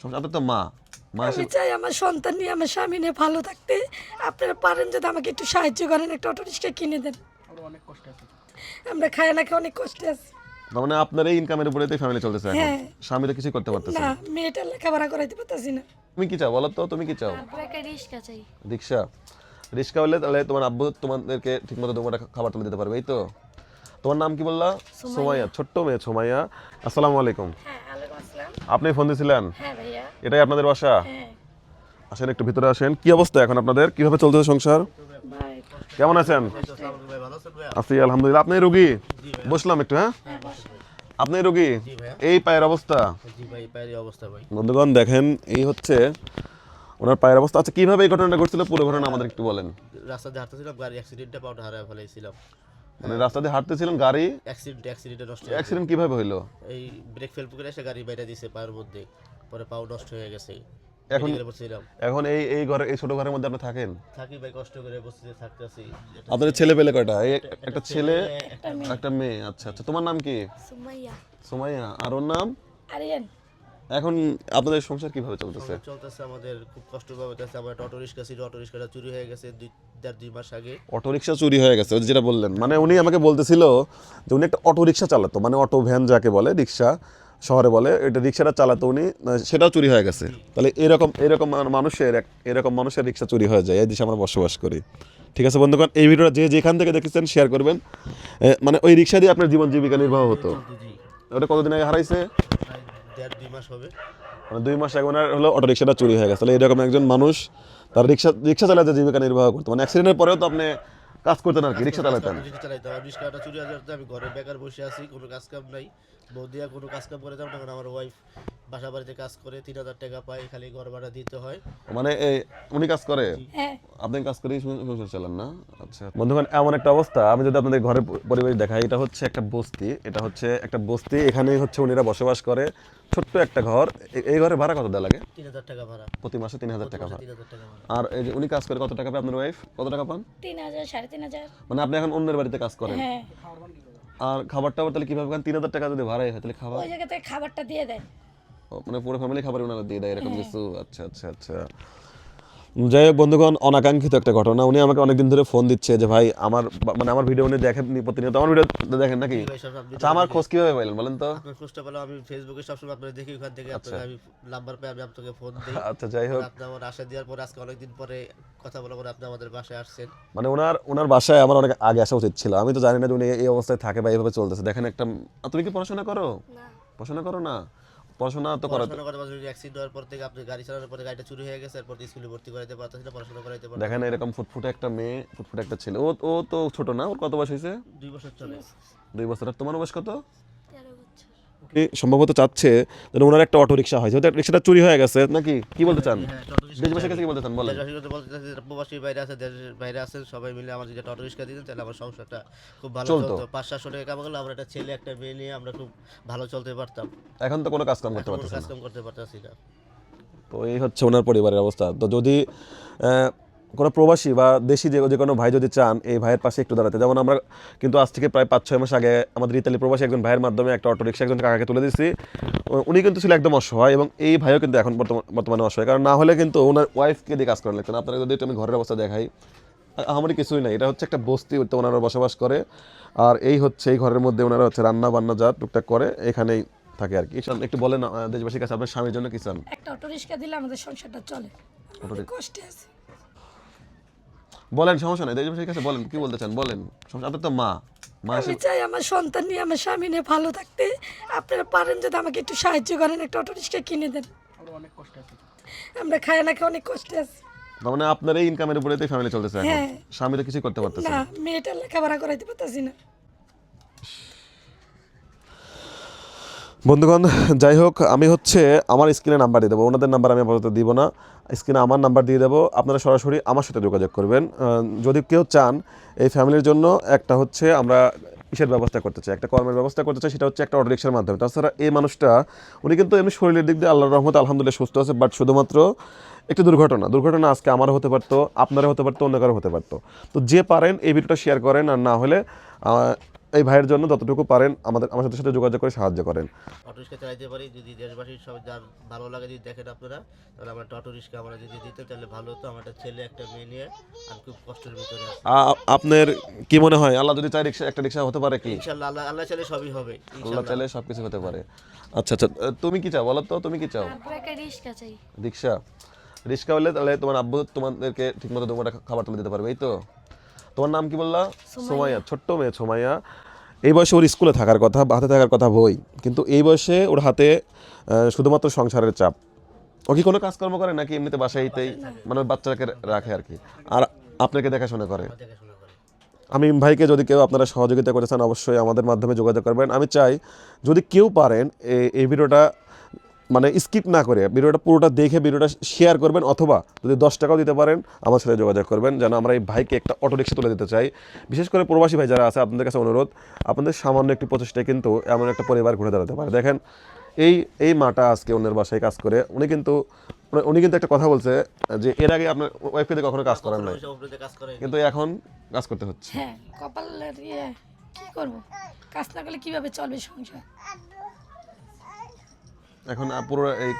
আপনার তো মা। মা আমি চাই আমার সন্তান নিয়ে আমার স্বামী নিয়ে ভালো থাকতে। আপনারা পারেন যদি আমাকে একটু সাহায্য করেন একটা অটো রিক্সা কিনে দেন। আমরা খাই না খেয়ে অনেক কষ্টে আছি। তার মানে আপনার এই ইনকামের উপরে ফ্যামিলি চলতেছে এখন? হ্যাঁ। স্বামী তো কিছু করতে পারতেছে না মেয়েটার লেখাপড়া করাইতে পারতেছি না। তুমি কি চাও বলো তো তুমি কি চাও? একটা চাই। হলে তাহলে তোমার আব্বু তোমাদেরকে ঠিকমতো তোমার খাবার তুলে দিতে পারবে এই তো? তোমার নাম কি বললা? সোমাইয়া। ছোট্ট মেয়ে সোমাইয়া। আসসালামু আলাইকুম। হ্যাঁ আসসালাম আপনি ফোন দিয়েছিলেন হ্যাঁ এটাই আপনাদের বাসা? হ্যাঁ। আসেন একটু ভিতরে আসেন। কি অবস্থা এখন আপনাদের? কীভাবে চলতেছে সংসার? কেমন আছেন? আছি। আলহামদুলিল্লাহ। আপনি রুগী? বসলাম একটু হ্যাঁ? আপনি রুগী? এই পায়ের অবস্থা? জি ভাই পায়ের অবস্থা ভাই। বন্ধুগণ দেখেন এই হচ্ছে ওনার পায়ের অবস্থা। আচ্ছা কীভাবে এই ঘটনাটা ঘটছিল? পুরো ঘটনা আমাদের একটু বলেন। রাস্তাতে হাঁটতেছিলাম গাড়ি অ্যাক্সিডেন্টে পাউডার হারায় ফেলাইছিলাম। মানে রাস্তা দিয়ে হাঁটতেছিলেন গাড়ি? অ্যাক্সিডেন্ট অ্যাক্সিডেন্টে নষ্ট হয়ে অ্যাক্সিডেন্ট কীভাবে হইল? এই ব্রেক ফেল করে এসে গাড়ি বাইরে দিছে পায়ের মধ্যে। পরে পাও নষ্ট হয়ে গেছে। এখন এখন এই এই ঘরে এই ছোট ঘরের মধ্যে আপনি থাকেন? থাকি ভাই কষ্ট করে বসতে থাকতেছি আপনাদের ছেলে পেলে কয়টা? এই একটা ছেলে একটা মেয়ে। আচ্ছা আচ্ছা। তোমার নাম কি? সুমাইয়া। সুমাইয়া। আর ওর নাম? আরিয়ান। এখন আপনাদের সংসার কীভাবে চলতেছে? চলতেছে আমাদের খুব কষ্ট পাইতেছে আমার একটা অটো রিক্সা ছিল অটো রিক্সাটা চুরি হয়ে গেছে দুই দেড় দুই মাস আগে। অটো রিক্সা চুরি হয়ে গেছে ওই যেটা বললেন। মানে উনি আমাকে বলতেছিল যে উনি একটা অটো রিক্সা চালাতো মানে অটো ভ্যান যাকে বলে রিক্সা শহরে বলে এটা রিক্সাটা চালাতো উনি সেটাও চুরি হয়ে গেছে। তাহলে এরকম এরকম মানুষের এরকম মানুষের রিক্সা চুরি হয়ে যায় এই দেশে আমরা বসবাস করি। ঠিক আছে বন্ধুগণ এই ভিডিওটা যে যেখান থেকে দেখেছেন শেয়ার করবেন। মানে ওই রিক্সা দিয়ে আপনার জীবন জীবিকা নির্বাহ হতো। ওটা কতদিন আগে হারাইছে? দেড় দুই মাস হবে। মানে দুই মাস আগে ওনার হলো অটো রিক্সাটা চুরি হয়ে গেছে। তাহলে এরকম একজন মানুষ তার রিক্সা রিক্সা চালাতে জীবিকা নির্বাহ করতো। মানে অ্যাক্সিডেন্টের পরেও তো আপনি কাজ করতেন আর কি রিক্সা চালাতেন রিক্সা চালাইতাম। আর রিক্সাটা চুরি হয়ে যাওয়াতে আমি ঘরে বেকার বসে আছি কোনো কাজ কাম নাই। বৌদিয়া কোনো কাজ কাম করে যাব না আমার ওয়াইফ বাসা বাড়িতে কাজ করে তিন হাজার টাকা পায় খালি ঘর ভাড়া দিতে হয়। মানে এই উনি কাজ করে? হ্যাঁ। আপনি কাজ করেই সং- সংসার চালান না? আচ্ছা। বন্ধুগণ এমন একটা অবস্থা আমি যদি আপনাদের ঘরের পরিবেশ দেখাই এটা হচ্ছে একটা বস্তি এটা হচ্ছে একটা বস্তি এখানেই হচ্ছে উনিরা বসবাস করে। ছোট্ট একটা ঘর এই ঘরে ভাড়া কত দেওয়া লাগে? তিন হাজার টাকা ভাড়া। প্রতি মাসে তিন হাজার টাকা ভাড়া। আর এই যে উনি কাজ করে কত টাকা পায় আপনার ওয়াইফ কত টাকা পান? তিন হাজার সাড়ে তিন হাজার। মানে আপনি এখন অন্যের বাড়িতে কাজ করেন? হ্যাঁ। আর খাবার টাবার তাহলে কীভাবে খান? তিন হাজার টাকা যদি ভাড়াই হয় তাহলে খাবার? ওই জায়গা থেকে খাবারটা দিয়ে দেয়। মানে পুরো ফ্যামিলি খাবার ওনারা দিয়ে দেয় এরকম কিছু? আচ্ছা আচ্ছা আচ্ছা। যাই হোক বন্ধুগণ অনাকাঙ্ক্ষিত একটা ঘটনা। উনি আমাকে অনেকদিন ধরে ফোন দিচ্ছে যে ভাই আমার মানে আমার ভিডিও উনি দেখেন প্রতিনিয়ত। আমার ভিডিও দেখেন নাকি? আচ্ছা আমার খোঁজ কীভাবে পাইলেন বলেন তো? আপনার খোঁজটা পেলাম। আমি ফেসবুকে সবসময় আপনার দেখি ওখান থেকে আপনাকে আমি নাম্বার পেয়ে আমি আপনাকে ফোন দিই। আচ্ছা যাই হোক। আপনি আমার আশা দেওয়ার পরে আজকে অনেকদিন পরে কথা বলার পরে আপনি আমাদের বাসায় আসছেন। মানে ওনার ওনার বাসায় আমার অনেক আগে আসা উচিত ছিল। আমি তো জানি না যে উনি এই অবস্থায় থাকে বা এইভাবে চলতেছে। দেখেন একটা তুমি কি পড়াশোনা করো? না। পড়াশোনা করো না? পড়াশোনা তো করাতে অ্যাক্সিডেন্ট হওয়ার পর থেকে আপনি গাড়ি চালানোর পরে গাড়িটা চুরি হয়ে গেছে এরপর স্কুলে ভর্তি করাইতে পারতেছি না পড়াশোনা করাইতে পারতেছি দেখেন এরকম ফুটফুটে একটা মেয়ে ফুটফুটে একটা ছেলে। ও ও তো ছোট না? ওর কত বয়স হয়েছে? দুই বছর চলে। দুই বছর। আর তোমার বয়স কত? সম্ভবত চাচ্ছে যেন ওনার একটা অটো রিক্সা হয়। যেহেতু রিক্সাটা চুরি হয়ে গেছে। নাকি? কি বলতে চান? হ্যাঁ দেশবাসীর কাছে কি বলতে চান? বলেন। প্রবাসী বাইরে আছে দেশের বাইরে আছেন সবাই মিলে আমার যদি অটো রিক্সা দিতেন তাহলে আমার সংসারটা খুব ভালো চলতো। পাঁচ সাতশো টাকা কামাগেলে আমরা একটা ছেলে একটা মেয়ে নিয়ে আমরা খুব ভালো চলতে পারতাম। এখন তো কোনো কাজ কাম করতে কোনো পারতেছে কাজ না। কাম করতে পারতাছি না। তো এই হচ্ছে ওনার পরিবারের অবস্থা। তো যদি আহ, কোনো প্রবাসী বা দেশি যে যে কোনো ভাই যদি চান এই ভাইয়ের পাশে একটু দাঁড়াতে। যেমন আমরা কিন্তু আজ থেকে প্রায় পাঁচ ছয় মাস আগে আমাদের ইতালি প্রবাসী একজন ভাইয়ের মাধ্যমে একটা অটো রিক্সা একজন কাকাকে তুলে দিয়েছি। উনি কিন্তু ছিল একদম অসহায় এবং এই ভাইও কিন্তু এখন বর্তমান- বর্তমানে অসহায়। কারণ না হলে কিন্তু ওনার ওয়াইফকে দিয়ে কাজ করানো লাগতো না। আপনারা যদি একটু আমি ঘরের অবস্থা দেখাই আমারই কিছুই নাই। এটা হচ্ছে একটা বস্তি তো ওনারা বসবাস করে। আর এই হচ্ছে এই ঘরের মধ্যে ওনারা হচ্ছে রান্না বান্না যা টুকটাক করে এখানেই থাকে আর কি। একটু বলেন দেশবাসীর কাছে আপনার স্বামীর জন্য কি চান? একটা অটো রিক্সা দিলে আমাদের সংসারটা চলে। কষ্টে আছে। বলেন সমস্যা নাই। দেশবাসীর কাছে বলেন কি বলতে চান? বলেন। সমস্যা আপনার তো মা। মা আমি চাই আমার সন্তান নিয়ে আমার স্বামী নিয়ে ভালো থাকতে। আপনারা পারেন যদি আমাকে একটু সাহায্য করেন একটা অটো রিক্সা কিনে দেন। আমরা খাই না খেয়ে অনেক কষ্টে আছি। তার মানে আপনার এই ইনকামের উপরে ফ্যামিলি চলতেছে এখন। হ্যাঁ। স্বামী তো কিছু করতে পারতেছে না মেয়েটা মেয়েটার লেখাপড়া করাইতে পারতেছি না। বন্ধুগণ, যাই হোক, আমি হচ্ছে আমার স্ক্রিনে নাম্বার দিয়ে দেবো। ওনাদের নাম্বার আমি আপাতত দিব না। স্ক্রিনে আমার নাম্বার দিয়ে দেবো। আপনারা সরাসরি আমার সাথে যোগাযোগ করবেন। যদি কেউ চান এই ফ্যামিলির জন্য, একটা হচ্ছে আমরা কিসের ব্যবস্থা করতে চাই। একটা কর্মের ব্যবস্থা করতে চাই, সেটা হচ্ছে একটা অটোরিক্সার মাধ্যমে। তাছাড়া এই মানুষটা, উনি কিন্তু এমনি শরীরের দিক দিয়ে আল্লাহর রহমত আলহামদুলিল্লাহ সুস্থ আছে বাট শুধুমাত্র একটি দুর্ঘটনা। দুর্ঘটনা আজকে আমারও হতে পারতো, আপনারও হতে পারতো অন্য কারও হতে পারতো। তো যে পারেন এই ভিডিওটা শেয়ার করেন, আর না হলে এই ভাইয়ের জন্য যতটুকু পারেন আমাদের আমার সাথে সাথে যোগাযোগ করে সাহায্য করেন। অটো রিক্সা চালাইতে পারি যদি দেশবাসীর সব যার ভালো লাগে যদি দেখেন আপনারা তাহলে আমার অটো রিক্সা আমরা যদি দিতেন তাহলে ভালো হতো। আমার একটা ছেলে একটা মেয়ে নিয়ে আমি খুব কষ্টের ভিতরে আপনার কি মনে হয়? আল্লাহ যদি চাই রিক্সা একটা রিক্সা হতে পারে কি? ইনশাল্লাহ আল্লাহ আল্লাহ চাইলে সবই হবে আল্লাহ চাইলে সব কিছু হতে পারে। আচ্ছা আচ্ছা তুমি কি চাও বলো তো? তুমি কি চাও? একটা রিক্সা চাই। রিক্সা? রিক্সা হলে তাহলে তোমার আব্বু তোমাদেরকে ঠিকমতো তোমার খাবার তুলে দিতে পারবে এই তো? তোমার নাম কি বললা? সোমাইয়া। ছোট্ট মেয়ে সোমাইয়া। এই বয়সে ওর স্কুলে থাকার কথা হাতে থাকার কথা বই। কিন্তু এই বয়সে ওর হাতে শুধুমাত্র সংসারের চাপ। ও কি কোনো কাজকর্ম করে নাকি এমনিতে বাসাইতেই মানে বাচ্চাকে রাখে আর কি? আর আপনাকে দেখাশোনা করে? আমি ভাইকে যদি কেউ আপনারা সহযোগিতা করে চান অবশ্যই আমাদের মাধ্যমে যোগাযোগ করবেন। আমি চাই যদি কেউ পারেন এই ভিডিওটা মানে স্কিপ না করে ভিডিওটা পুরোটা দেখে ভিডিওটা শেয়ার করবেন অথবা যদি দশ টাকাও দিতে পারেন, আমার সাথে যোগাযোগ করবেন যেন আমরা এই ভাইকে একটা অটো রিক্সা তুলে দিতে চাই। বিশেষ করে প্রবাসী ভাই যারা আছে, আপনাদের কাছে অনুরোধ, আপনাদের সামান্য একটি প্রচেষ্টায় কিন্তু এমন একটা পরিবার ঘুরে দাঁড়াতে পারে। দেখেন, এই এই মাটা আজকে অন্যের বাসায় কাজ করে, উনি কিন্তু, উনি- কিন্তু একটা কথা বলছে যে এর আগে আপনার ওয়াইফকে দিয়ে কখনো কাজ করেন নাই। কিন্তু এখন কাজ করতে হচ্ছে। হ্যাঁ কপালের ইয়ে কি করব? কাজ না করলে কীভাবে চলবে সংসার? এখন পুরো এই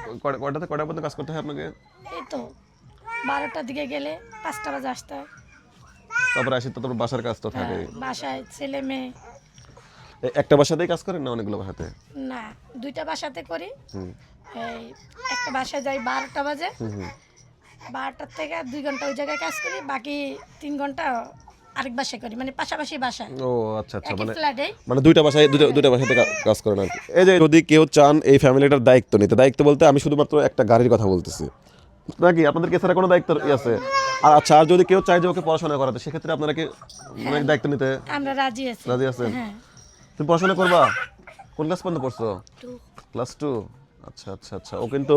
কয়টাতে কয়টা পর্যন্ত কাজ করতে হয় আপনাকে? এই তো বারোটার দিকে গেলে পাঁচটা বাজে আসতে হয়। তারপরে আসি তারপর বাসার কাজ তো থাকে বাসায় ছেলে মেয়ে। একটা বাসাতেই কাজ করেন না অনেকগুলো বাসাতে? না দুইটা বাসাতে করি। এই একটা বাসায় যাই বারোটা বাজে। বারোটার থেকে দুই ঘণ্টা ওই জায়গায় কাজ করি বাকি তিন ঘণ্টা আরেক বাসায় করি মানে পাশাপাশি বাসায় ও আচ্ছা আচ্ছা মানে মানে দুইটা বাসায় দুইটা দুইটা বাসাতে কাজ করেন আর এই যে যদি কেউ চান এই ফ্যামিলিটার দায়িত্ব নিতে দায়িত্ব বলতে আমি শুধুমাত্র একটা গাড়ির কথা বলতেছি। নাকি আপনাদের এছাড়া কোনো দায়িত্ব আছে? আর আচ্ছা আর যদি কেউ চায় যে ওকে পড়াশোনা করাতে সেক্ষেত্রে আপনারা কি মানে দায়িত্ব নিতে? আমরা রাজি আছি। রাজি আছেন? হ্যাঁ। তুমি পড়াশোনা করবা? কোন ক্লাস পর্যন্ত পড়ছো? ক্লাস টু আচ্ছা আচ্ছা আচ্ছা। ও কিন্তু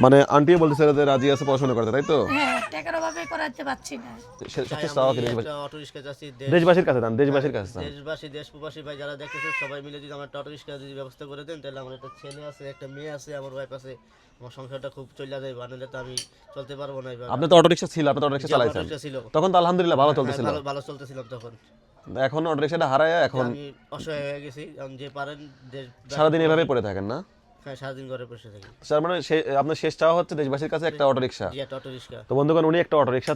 মানে আন্টিও বলতেছে যে রাজি আছে পড়াশোনা করতে তাই তো? হ্যাঁ টাকার অভাবে করাতে পারছি না। সে- তাই সবচেয়ে চাওয়া কি? আমি দেশবাসী- একটা অটো রিক্সা চাচ্ছি দেশবাসীর কাছে দান দেশবাসীর কাছে দান দেশবাসী দেশ প্রবাসী ভাই যারা দেখতেছে সবাই মিলে যদি আমার অটো রিক্সা যদি ব্যবস্থা করে দেন তাহলে আমার একটা ছেলে আছে একটা মেয়ে আছে আমার ওয়াইফ আছে আমার সংসারটা খুব চলে যায় বানালে তো আমি চলতে পারব না এবার আপনি তো অটো রিক্সা ছিল আপনি তো অটো চালাইছেন। তখন তো আলহামদুলিল্লাহ ভালো হ্যাঁ, চলতেছিল। ভালো ভালো চলতেছিলাম তখন। এখন অটো রিক্সাটা হারায় এখন আমি অসহায় হয়ে গেছি যে পারেন দেশ সারাদিন এভাবে পড়ে থাকেন না? হ্যাঁ সারাদিন ঘরে বসে থাকি। তার মানে আপনার শেষ চাওয়া হচ্ছে দেশবাসীর কাছে একটা অটো একটা অটো তো বন্ধুগণ উনি একটা অটো রিক্সা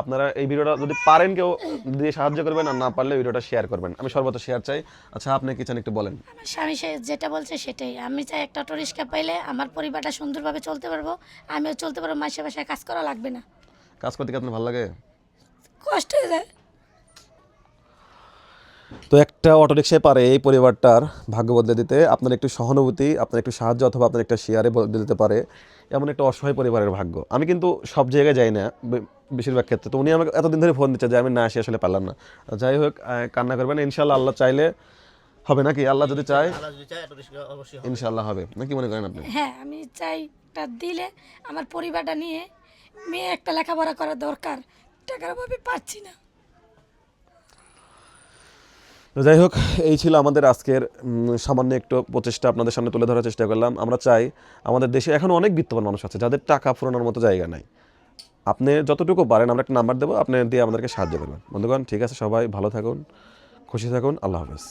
আপনারা এই ভিডিওটা যদি পারেন কেউ দিয়ে সাহায্য করবেন আর না পারলে ভিডিওটা শেয়ার করবেন। আমি সর্বত শেয়ার চাই। আচ্ছা আপনি কি চান একটু বলেন? আমার স্বামী সে যেটা বলছে সেটাই। আমি চাই একটা অটো রিক্সা পাইলে আমার পরিবারটা সুন্দরভাবে চলতে পারব। আমিও চলতে পারব মাসে মাসে কাজ করা লাগবে না। কাজ করতে কি আপনার ভালো লাগে? কষ্ট হয়ে যায়। তো একটা অটো রিক্সায় পারে এই পরিবারটার ভাগ্য বদলে দিতে আপনার একটু সহানুভূতি আপনার একটু সাহায্য অথবা আপনার একটা শেয়ারে বদলে দিতে পারে এমন একটা অসহায় পরিবারের ভাগ্য। আমি কিন্তু সব জায়গায় যাই না বে- বেশিরভাগ ক্ষেত্রে। তো উনি আমাকে এতদিন ধরে ফোন দিচ্ছে যে আমি না আসি আসলে পারলাম না। যাই হোক কান্না করবেন ইনশাল্লাহ আল্লাহ চাইলে হবে নাকি? আল্লাহ যদি চায় আল্লাহ যদি চায় অটো রিক্সা অবশ্যই হবে। ইনশাল্লাহ হবে। নাকি মনে করেন আপনি? হ্যাঁ আমি চাই একটা দিলে আমার পরিবারটা নিয়ে মেয়ে একটা লেখাপড়া করা দরকার টাকার অভাবে পারছি না। তো যাই হোক, এই ছিল আমাদের আজকের সামান্য একটু প্রচেষ্টা আপনাদের সামনে তুলে ধরার চেষ্টা করলাম। আমরা চাই আমাদের দেশে এখন অনেক বিত্তবান মানুষ আছে যাদের টাকা ফুরানোর মতো জায়গা নাই। আপনি যতটুকু পারেন আমরা একটা নাম্বার দেবো, আপনি দিয়ে আমাদেরকে সাহায্য করবেন। বন্ধুগণ, ঠিক আছে, সবাই ভালো থাকুন, খুশি থাকুন, আল্লাহ হাফেজ।